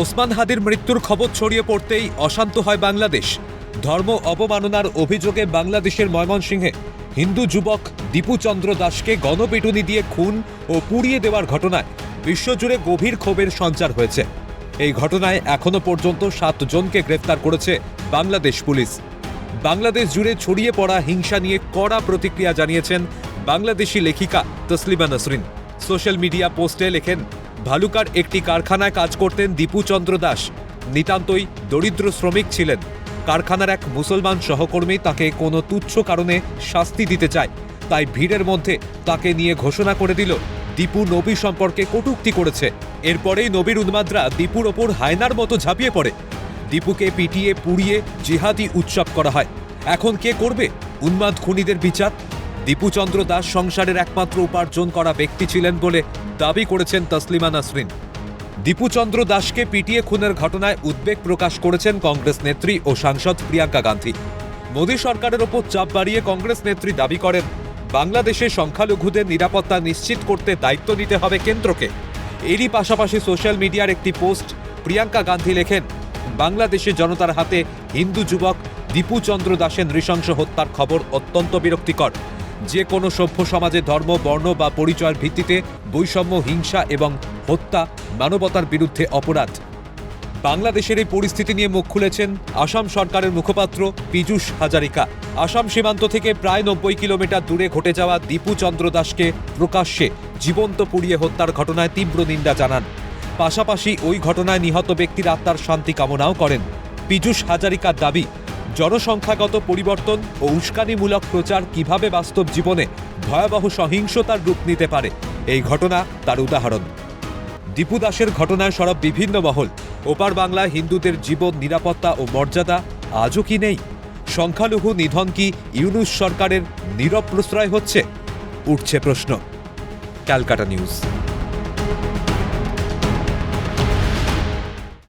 ওসমান হাদির মৃত্যুর খবর ছড়িয়ে পড়তেই অশান্ত হয় বাংলাদেশ। ধর্ম অবমাননার অভিযোগে বাংলাদেশের ময়মনসিংহে হিন্দু যুবক দীপুচন্দ্র দাসকে গণপিটুনি দিয়ে খুন ও পুড়িয়ে দেওয়ার ঘটনায় বিশ্বজুড়ে গভীর ক্ষোভের সঞ্চার হয়েছে। এই ঘটনায় এখনও পর্যন্ত সাতজনকে গ্রেফতার করেছে বাংলাদেশ পুলিশ। বাংলাদেশ জুড়ে ছড়িয়ে পড়া হিংসা নিয়ে কড়া প্রতিক্রিয়া জানিয়েছেন বাংলাদেশি লেখিকা তসলিমা নসরিন। সোশ্যাল মিডিয়া পোস্টে লেখেন ভালুকার একটি কারখানায় কাজ করতেন দীপুচন্দ্র দাস। নিতান্তই দরিদ্র শ্রমিক ছিলেন। কারখানার এক মুসলমান সহকর্মী তাকে কোনো তুচ্ছ কারণে শাস্তি দিতে চায়। তাই ভিড়ের মধ্যে তাকে নিয়ে ঘোষণা করে দিল, দীপু নবী সম্পর্কে কটূক্তি করেছে। এরপরেই নবীর উন্মাদরা দীপুর ওপর হায়নার মতো ঝাঁপিয়ে পড়ে। দীপুকে পিটিয়ে, পুড়িয়ে, জিহাদি উৎসব করা হয়। এখন কে করবে? উন্মাদ খুনিদের বিচার? দীপুচন্দ্র দাস সংসারের একমাত্র উপার্জন করা ব্যক্তি ছিলেন বলে দাবি করেছেন তসলিমা নাসরিন। দীপুচন্দ্র দাসকে পিটিয়ে খুনের ঘটনায় উদ্বেগ প্রকাশ করেছেন কংগ্রেস নেত্রী ও সাংসদ প্রিয়াঙ্কা গান্ধী। মোদী সরকারের ওপর চাপ বাড়িয়ে কংগ্রেস নেত্রী দাবি করেন, বাংলাদেশে সংখ্যালঘুদের নিরাপত্তা নিশ্চিত করতে দায়িত্ব নিতে হবে কেন্দ্রকে। এরই পাশাপাশি সোশ্যাল মিডিয়ার একটি পোস্ট প্রিয়াঙ্কা গান্ধী লেখেন, বাংলাদেশে জনতার হাতে হিন্দু যুবক দীপুচন্দ্র দাসের নৃশংস হত্যার খবর অত্যন্ত বিরক্তিকর। যে কোনো সভ্য সমাজে ধর্ম, বর্ণ বা পরিচয়ের ভিত্তিতে বৈষম্য, হিংসা এবং হত্যা, মানবতার বিরুদ্ধে অপরাধ। বাংলাদেশের এই পরিস্থিতি নিয়ে মুখ খুলেছেন আসাম সরকারের মুখপাত্র পীযূষ হাজারিকা। আসাম সীমান্ত থেকে প্রায় নব্বই কিলোমিটার দূরে ঘটে যাওয়া দীপু চন্দ্র দাসকে প্রকাশ্যে জীবন্ত পুড়িয়ে হত্যার ঘটনায় তীব্র নিন্দা জানান। পাশাপাশি ওই ঘটনায় নিহত ব্যক্তির আত্মার শান্তি কামনাও করেন। পীযূষ হাজারিকার দাবি জনসংখ্যাগত পরিবর্তন ও উস্কানিমূলক প্রচার কীভাবে বাস্তব জীবনে ভয়াবহ সহিংসতার রূপ নিতে পারে, এই ঘটনা তার উদাহরণ। দীপু দাসের ঘটনায় সরব বিভিন্ন মহল, ওপার বাংলা হিন্দুদের জীবন, নিরাপত্তা ও মর্যাদা আজও কি নেই? সংখ্যালঘু নিধন কি ইউনুস সরকারের নীরব প্রশ্রয় হচ্ছে? উঠছে প্রশ্ন। Calcutta news.